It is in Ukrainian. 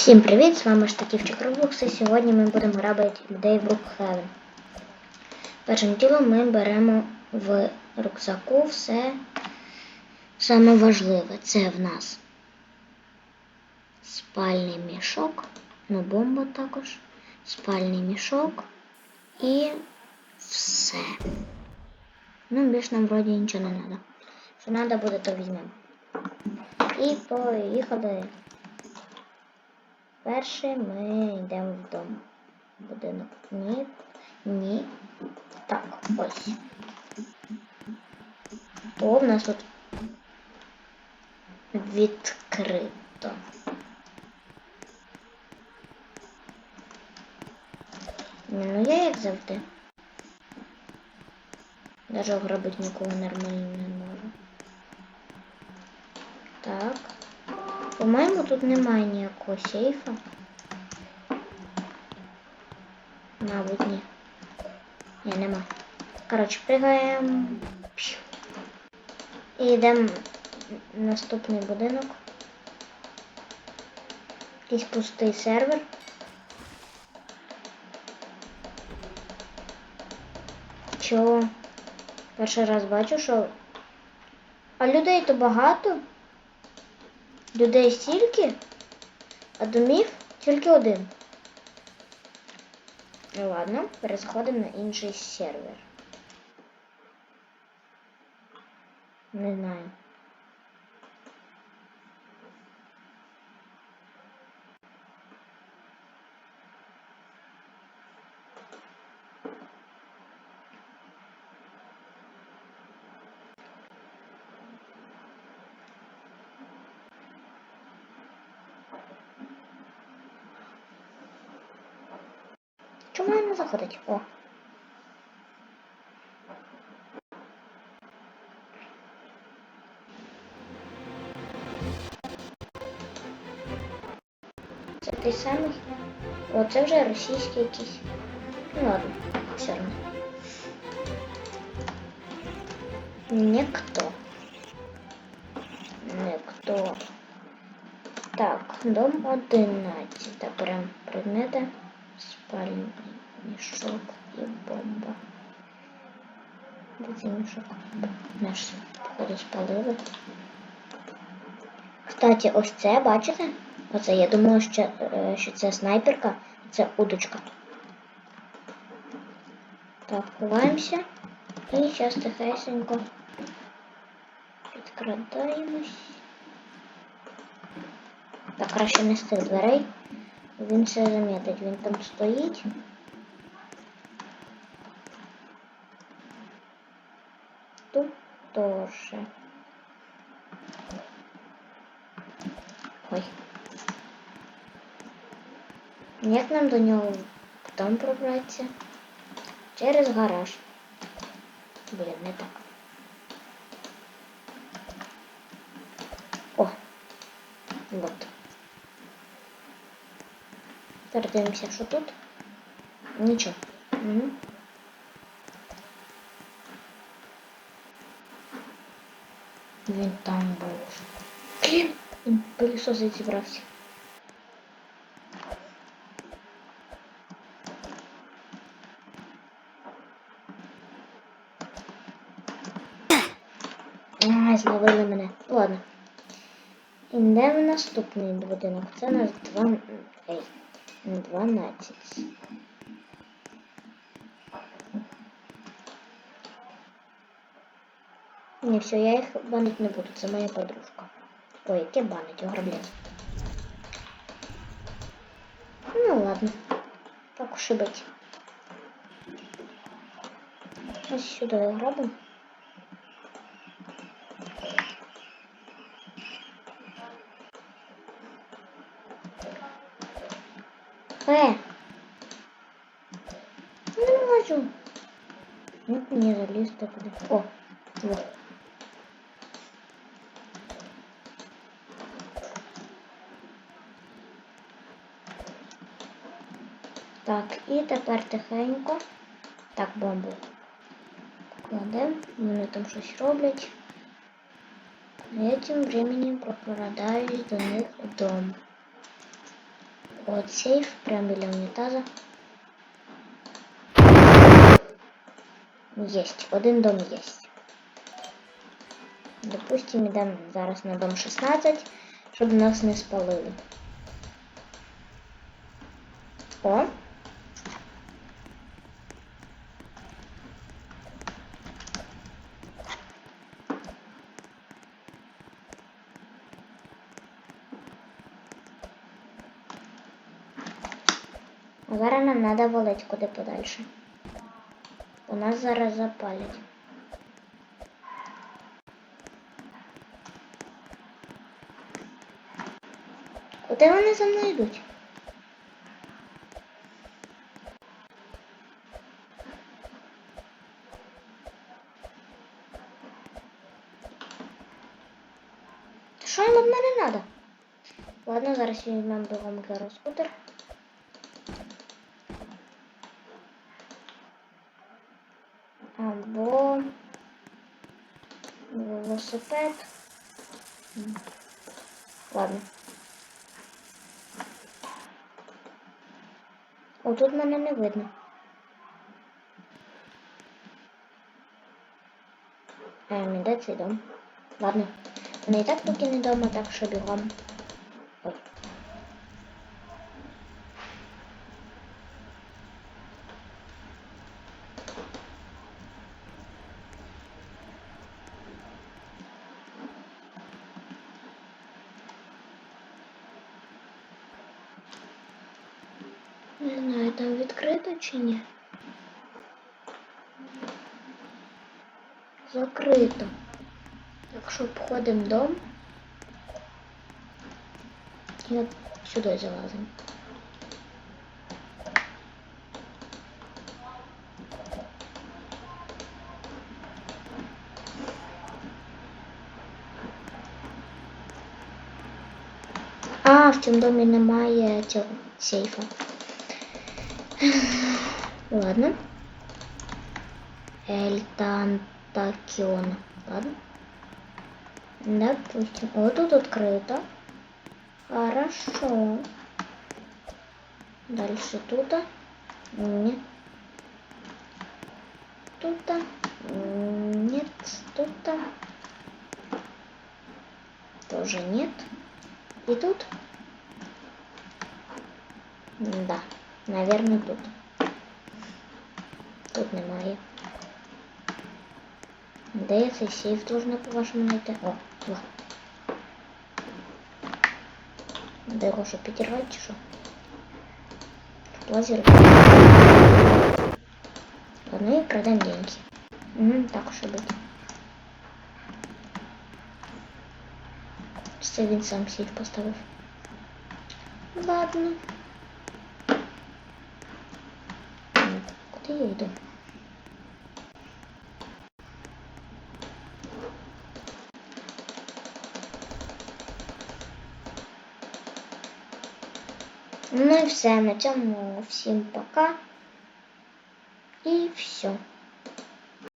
Всім привіт! З вами Штатівчик Роблокс і сьогодні ми будемо грабити людей в Рукхевен. Першим ділом ми беремо в рюкзаку все саме важливе. Це в нас спальний мішок, ну бомба також, спальний мішок і все. Ну, більш нам вроді нічого не треба. Що треба буде, то візьмемо. І поїхали. Перше ми йдемо в дом. Будинок. Ні. Ні. Так, ось. О, в нас тут відкрито. Ні, ну я як завжди. Даже ограбити нікого нормально не можу. Так. По-моєму, тут немає ніякого сейфа. Мабуть, ні. Ні, нема. Коротше, пригаємо. І йдемо в наступний будинок. Якийсь пустий сервер. Чого? Перший раз бачу, що. А людей то багато. Людей стільки, а домів тільки один. Ну ладно, переходимо на інший сервер. Не знаю. Чому я не заходить? О. Це той самий? О, це вже російський якийсь. Ну ладно, все одно. Ніхто. Ніхто. Так, дом 11. Так, прям предмети. Спальний Мішок і бомба. Де цей мішок? Наш, походу, спалили. Кстати, ось це, бачите? Оце я думаю, що, е, що це снайперка, це удочка. Так, ховаємося. І зараз тихесенько підкрадаємось. Так, краще не з цих дверей. Він все замітить, він там стоїть. Тут теж. Ой. Як нам до нього потім пробратися? Через гараж. Блін, не так. О! Вот. Передивимося, що тут. Нічого. Угу. Він там був. Пилісосить зібрався. Ай, зловили мене. Ладно. Ідемо в наступний будинок. Це у нас два... Ей. 12. Не, все, я їх банить не буду, це моя подружка. Ой, яке банить, ограблять. Ну ладно. Так уж и быть. Ось сюди ограбим. Э! Не можу. Ну, не заліз так куди. О, вот. Так, і тепер тихенько. Так, бомбу. Кладемо, вони там щось роблять. А я тим временем прокрадаюсь до них в дом. От сейф, прямо біля унітаза. Єсть, один дом єсть. Допустим, йдемо зараз на дом 16, щоб нас не спалили. О. А зараз нам треба валити куди подальше. У нас зараз запалять. Куди вони за мною йдуть? Та Що їм від мене треба? Ладно, зараз візьмемо бігом гіроскутер. М. Ладно. О, тут мене не видно. Ем, де цей дом? Ладно. Вони і так поки не вдома, так що бігом. Не знаю, там відкрито чи ні. Закрито. Так що обходимо дом. От сюди залазимо. А, в цьому домі немає цього сейфа. Ладно. Эль Тантакион. Ладно. Допустим. Вот тут открыто. Хорошо. Дальше тут. Нет. Тут. Нет. Тут. Тоже нет. И тут. Да. Наверное, тут. Тут немає. Де я цей сейф должна по-вашому знайти? О, два. Де його що підірвати чи що? Лазер. Ладно, і продаємо деньги. Угу, так що бути. Це він сам сейф поставив. Ладно. М, Куди? Ну і все, на цьому всім пока. І все.